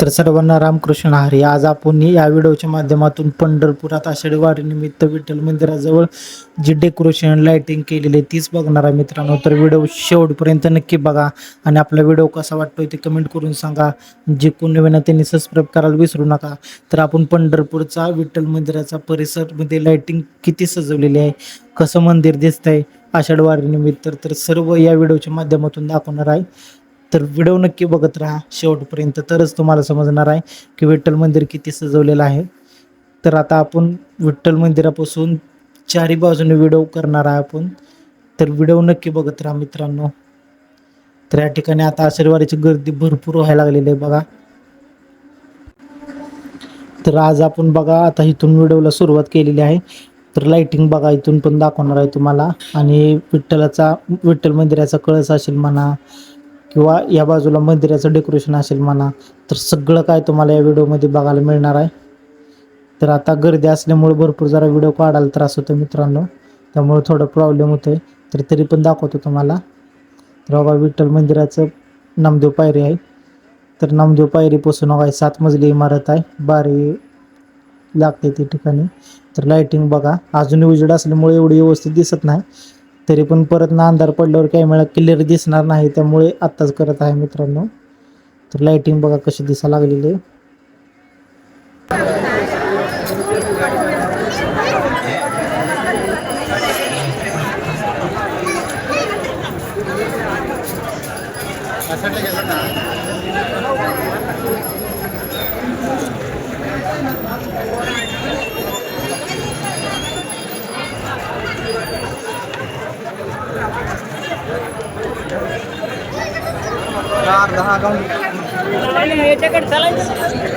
तर सर्वांना रामकृष्ण हरी. आज आपण या व्हिडिओच्या माध्यमातून पंढरपुरात आषाढी वारीनिमित्त विठ्ठल मंदिराजवळ जी डेकोरेशन लायटिंग केलेली आहे तीच बघणार आहे मित्रांनो. तर व्हिडिओ शेवटपर्यंत नक्की बघा आणि आपला व्हिडिओ कसा वाटतोय ते कमेंट करून सांगा. जे कोण नवीन त्यांनी सबस्क्राईब करायला विसरू नका. तर आपण पंढरपूरचा विठ्ठल मंदिराचा परिसरमध्ये लायटिंग किती सजवलेली आहे कसं मंदिर दिसतंय आषाढ वारीनिमित्त तर सर्व या व्हिडिओच्या माध्यमातून दाखवणार आहे. तर व्हिडिओ नक्की बघत राहा. शेवटपर्यंत तरच तुम्हाला समजणार आहे की विठ्ठल मंदिर किती सजवलेलं आहे. तर आता आपण विठ्ठल मंदिरापासून चारी बाजूने व्हिडिओ करणार आहे आपण. तर व्हिडिओ नक्की बघत राहा मित्रांनो. तर या ठिकाणी आता आशीर्वादाची गर्दी भरपूर व्हायला लागलेली आहे बघा. तर आज आपण बघा आता इथून व्हिडिओला सुरुवात केलेली आहे. तर लाइटिंग बघा इथून पण दाखवणार आहे तुम्हाला. आणि विठ्ठलाचा विठ्ठल मंदिराचा कळस असेल म्हणा किंवा या बाजूला मंदिराचं डेकोरेशन असेल म्हणा तर सगळं काय तुम्हाला या व्हिडिओमध्ये बघायला मिळणार आहे. तर आता गर्दी असल्यामुळे भरपूर जरा व्हिडिओ काढायला त्रास होतो मित्रांनो. त्यामुळे थोडं प्रॉब्लेम होतं तर तरी पण दाखवतो तुम्हाला. तर बाबा विठ्ठल मंदिराचं नामदेव पायरी आहे. तर नामदेव पायरीपासून बघा सात मजली इमारत आहे. बारी लागते त्या ठिकाणी. तर लाईटिंग बघा. अजून उजेड असल्यामुळे एवढी व्यवस्थित दिसत नाही. तरी पण परत ना अंधार पडल्यावर कॅमेरा क्लिअर दिसणार नाही त्यामुळे आत्ताच करत आहे मित्रांनो. तर लाइटिंग बघा कशी दिसा लागलेली. आहे चार दहा गाऊन याच्याकडे चालायचं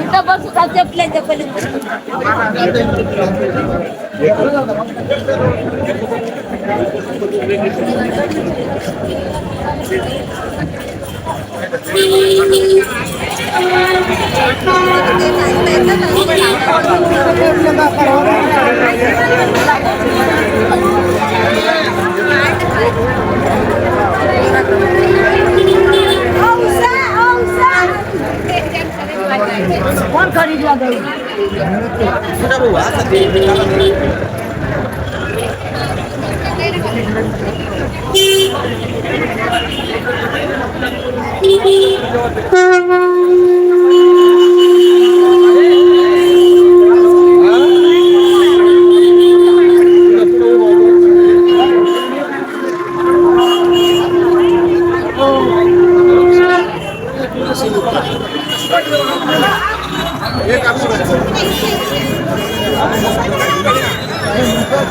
ఇంత బస్సు సబ్జెక్ట్లే చెప్పలేదు Thank you. sudah luas tapi ini.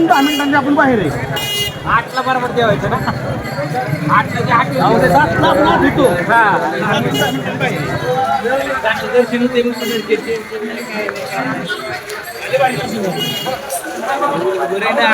दहा मिनिटांनी आपण बाहेर आहे आठला बरोबर जेवायचं ना आठला जे आठ सातला आपला भेटू हा दर्शन होते मग बरं आहे ना